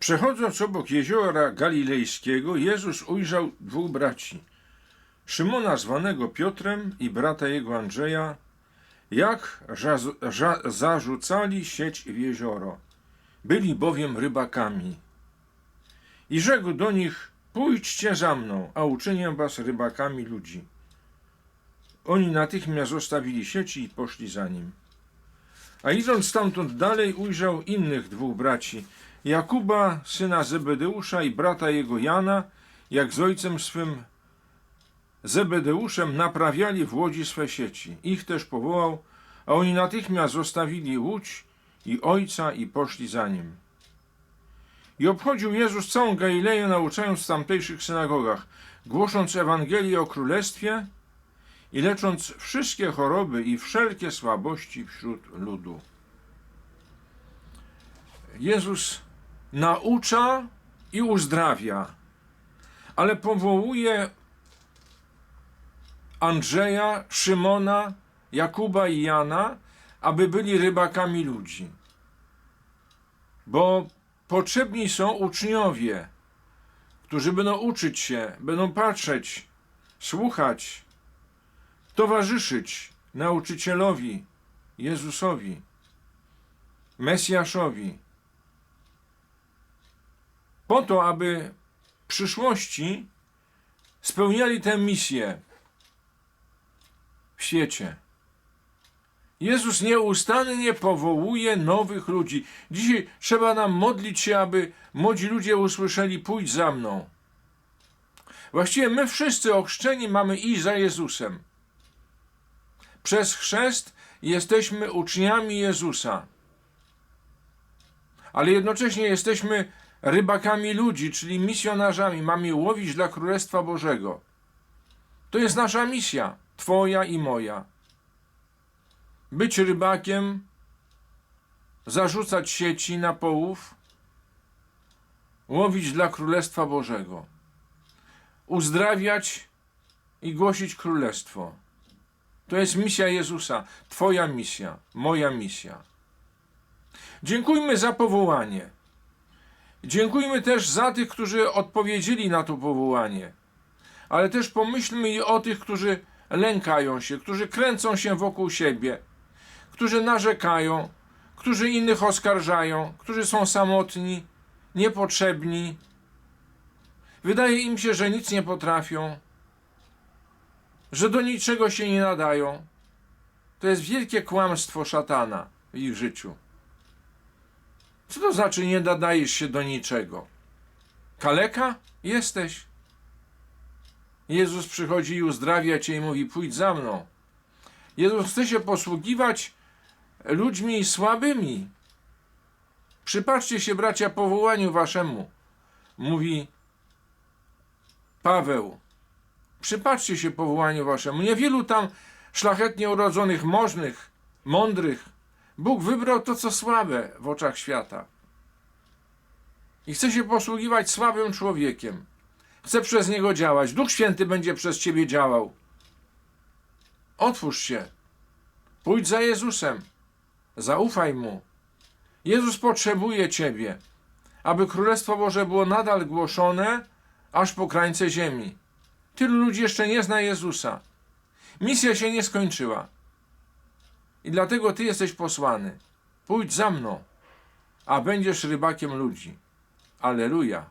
Przechodząc obok jeziora Galilejskiego, Jezus ujrzał dwóch braci. Szymona zwanego Piotrem i brata jego Andrzeja, jak zarzucali sieć w jezioro. Byli bowiem rybakami. I rzekł do nich, pójdźcie za mną, a uczynię was rybakami ludzi. Oni natychmiast zostawili sieci i poszli za nim. A idąc stamtąd dalej, ujrzał innych dwóch braci, Jakuba, syna Zebedeusza i brata jego Jana, jak z ojcem swym Zebedeuszem naprawiali w łodzi swe sieci. Ich też powołał, a oni natychmiast zostawili łódź i ojca i poszli za nim. I obchodził Jezus całą Galileję, nauczając w tamtejszych synagogach, głosząc Ewangelię o Królestwie i lecząc wszystkie choroby i wszelkie słabości wśród ludu. Jezus naucza i uzdrawia, ale powołuje Andrzeja, Szymona, Jakuba i Jana, aby byli rybakami ludzi. Bo potrzebni są uczniowie, którzy będą uczyć się, będą patrzeć, słuchać, towarzyszyć nauczycielowi, Jezusowi, Mesjaszowi. Po to, aby w przyszłości spełniali tę misję w świecie. Jezus nieustannie powołuje nowych ludzi. Dzisiaj trzeba nam modlić się, aby młodzi ludzie usłyszeli: Pójdź za mną. Właściwie my wszyscy ochrzczeni mamy iść za Jezusem. Przez chrzest jesteśmy uczniami Jezusa, ale jednocześnie jesteśmy rybakami ludzi, czyli misjonarzami. Mamy łowić dla Królestwa Bożego. To jest nasza misja, Twoja i moja. Być rybakiem, zarzucać sieci na połów, łowić dla Królestwa Bożego, uzdrawiać i głosić Królestwo. To jest misja Jezusa, Twoja misja, moja misja. Dziękujmy za powołanie. Dziękujmy też za tych, którzy odpowiedzieli na to powołanie. Ale też pomyślmy i o tych, którzy lękają się, którzy kręcą się wokół siebie, którzy narzekają, którzy innych oskarżają, którzy są samotni, niepotrzebni. Wydaje im się, że nic nie potrafią, że do niczego się nie nadają. To jest wielkie kłamstwo szatana w ich życiu. Co to znaczy nie nadajesz się do niczego? Kaleka? Jesteś. Jezus przychodzi i uzdrawia cię i mówi: Pójdź za mną. Jezus chce się posługiwać ludźmi słabymi. Przypatrzcie się, bracia, powołaniu waszemu, mówi Paweł. Przypatrzcie się powołaniu waszemu. Niewielu tam szlachetnie urodzonych, możnych, mądrych. Bóg wybrał to, co słabe w oczach świata. I chce się posługiwać słabym człowiekiem. Chce przez niego działać. Duch Święty będzie przez ciebie działał. Otwórz się. Pójdź za Jezusem. Zaufaj mu. Jezus potrzebuje ciebie, aby Królestwo Boże było nadal głoszone aż po krańce ziemi. Tylu ludzi jeszcze nie zna Jezusa. Misja się nie skończyła. I dlatego ty jesteś posłany. Pójdź za mną, a będziesz rybakiem ludzi. Aleluja.